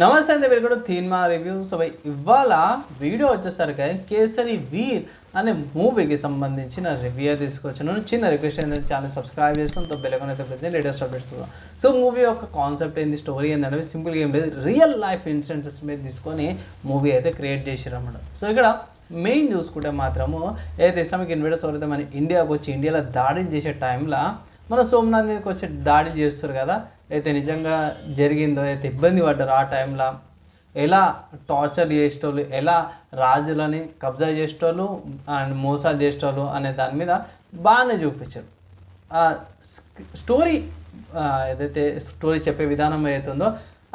నమస్తే అండి వెల్కమ్ థీన్మా రివ్యూ. సో ఇవాళ వీడియో వచ్చేసరికి కేసరి వీర్ అనే మూవీకి సంబంధించిన రివ్యూ తీసుకొచ్చాను. చిన్న రిక్వెస్ట్ ఏంటంటే ఛానల్ సబ్స్క్రైబ్ చేసుకుని తో బెల్ అయితే ప్రతి లేటెస్ట్ అప్డేట్స్ చూద్దాం. సో మూవీ యొక్క కాన్సెప్ట్ ఏంది స్టోరీ ఏంటంటే సింపుల్గా ఏం లేదు. రియల్ లైఫ్ ఇన్సిడెంట్స్ మీద తీసుకొని మూవీ అయితే క్రియేట్ చేసారు సో ఇక్కడ మెయిన్ చూసుకుంటే మాత్రము ఏదైతే ఇస్లామిక్ ఇన్వేటర్స్ ఎవరైతే మన ఇండియాకి వచ్చి ఇండియాలో దాడి చేసే టైంలో మన సోమనాథ్ మీదకి వచ్చి దాడి చేస్తారు కదా అయితే నిజంగా జరిగిందో అయితే ఇబ్బంది పడ్డారు ఆ టైంలో. ఎలా టార్చర్ చేసేటోళ్ళు ఎలా రాజులని కబ్జా చేసేటోళ్ళు అండ్ మోసాలు చేసేటోళ్ళు అనే దాని మీద బాగానే చూపించారు. ఆ స్టోరీ ఏదైతే స్టోరీ చెప్పే విధానం ఏదైతుందో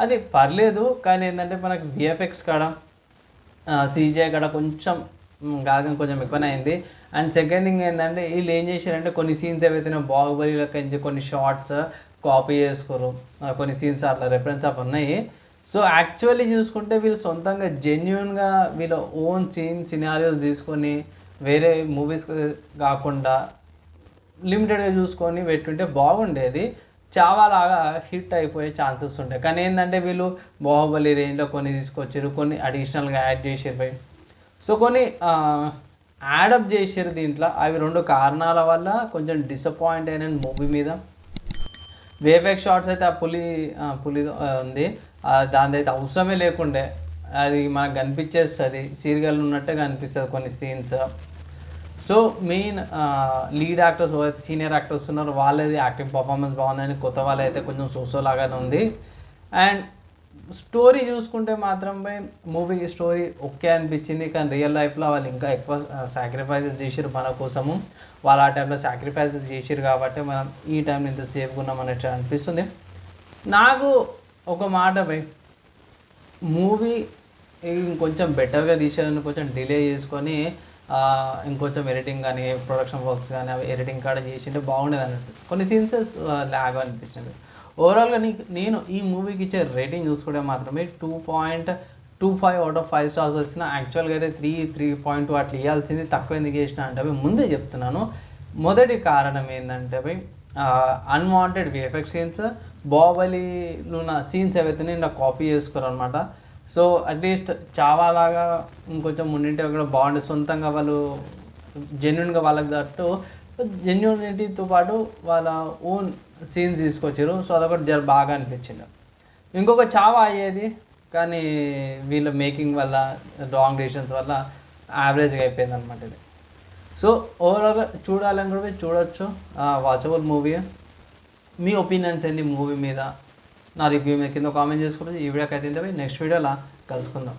అది పర్లేదు. కానీ ఏంటంటే మనకి విఎఫ్ఎక్స్ కాడ సీజీఐ కాడ కొంచెం మ్, కొంచెం ఎక్కువనే అయింది అండ్ సెకండ్ థింగ్ ఏంటంటే వీళ్ళు ఏం చేశారంటే కొన్ని సీన్స్ ఏవైతే బాహుబలి నుంచి కొన్ని షార్ట్స్ కాపీ చేసుకోరు. కొన్ని సీన్స్ అట్లా రెఫరెన్స్ అప్ ఉన్నాయి. సో యాక్చువల్లీ చూసుకుంటే వీళ్ళు సొంతంగా జెన్యున్గా వీళ్ళ ఓన్ సీన్ సినారియోస్ తీసుకొని వేరే మూవీస్ కాకుండా లిమిటెడ్గా చూసుకొని పెట్టుంటే బాగుండేది. చావాలాగా హిట్ అయిపోయే ఛాన్సెస్ ఉంటాయి కానీ ఏంటంటే వీళ్ళు బాహుబలి రేంజ్లో కొన్ని తీసుకొచ్చారు కొన్ని అడిషనల్గా యాడ్ చేసారు సో కొన్ని యాడప్ చేసారు దీంట్లో. అవి రెండు కారణాల వల్ల కొంచెం డిసప్పాయింట్ అయిన మూవీ మీద. వేఫెక్ షార్ట్స్ అయితే ఆ పులి పులి ఉంది. దాని అయితే అవసరమే లేకుండే. అది మనకు కనిపించేస్తుంది. సీరియల్ ఉన్నట్టే కనిపిస్తుంది కొన్ని scenes so main lead actors ఎవరైతే సీనియర్ యాక్టర్స్ ఉన్నారో వాళ్ళది యాక్టింగ్ పర్ఫార్మెన్స్ బాగుందని కొత్త వాళ్ళైతే కొంచెం సోసో లాగానే ఉంది. అండ్ స్టోరీ చూసుకుంటే మాత్రమే మూవీ స్టోరీ ఓకే అనిపించింది. కానీ రియల్ లైఫ్లో వాళ్ళు ఇంకా ఎక్కువ సాక్రిఫైసెస్ చేసారు మన కోసము. వాళ్ళు ఆ టైంలో సాక్రిఫైసెస్ చేసారు కాబట్టి మనం ఈ టైంలో ఇంత సేఫ్గా ఉన్నాం అన్నట్టు అనిపిస్తుంది. నాకు ఒక మాట భయ్ మూవీ ఇంకొంచెం బెటర్గా తీసేదని కొంచెం డిలే చేసుకొని ఇంకొంచెం ఎడిటింగ్ కానీ ప్రొడక్షన్ వర్క్స్ కానీ అవి ఎడిటింగ్ కాడ చేసింటే బాగుండేది అనిపిస్తుంది కొన్ని సీన్సెస్ ల్యాగ్ అనిపించింది ఓవరాల్గా నీకు నేను ఈ మూవీకి ఇచ్చే రేటింగ్ చూసుకుంటే మాత్రమే two point two five out of five stars వచ్చిన యాక్చువల్గా అయితే త్రీ త్రీ పాయింట్ టూ అట్లా ఇవ్వాల్సింది తక్కువ ఎందుకు చేసిన అంటే అవి ముందే చెప్తున్నాను. మొదటి కారణం ఏంటంటే అవి అన్వాంటెడ్ విఎఫ్ఎక్స్ సీన్స్ బాహుబలిలో ఉన్న సీన్స్ ఏవైతే నేను కాపీ చేసుకోరు అనమాట సో అట్లీస్ట్ చావాలాగా ఇంకొంచెం ముండింటే కూడా బాగుండే. సొంతంగా వాళ్ళు జెన్యున్గా వాళ్ళకి తట్టు జెన్యునిటీతో పాటు వాళ్ళ ఓన్ సీన్స్ తీసుకొచ్చారు. సో అదొకటి జర బాగా అనిపించింది. ఇంకొక చావా అయ్యేది కానీ వీళ్ళ మేకింగ్ వల్ల రాంగ్ డెసిషన్స్ వల్ల యావరేజ్గా అయిపోయింది అనమాట ఇది. సో ఓవరాల్గా చూడాలని కూడా చూడొచ్చు. వాచబుల్ మూవీ మీ ఒపీనియన్స్ ఏంటి మూవీ మీద? నా రివ్యూ మీద కింద కామెంట్ చేసుకోవచ్చు ఈ వీడియోకి అయితే నెక్స్ట్ వీడియోలో కలుసుకుందాం.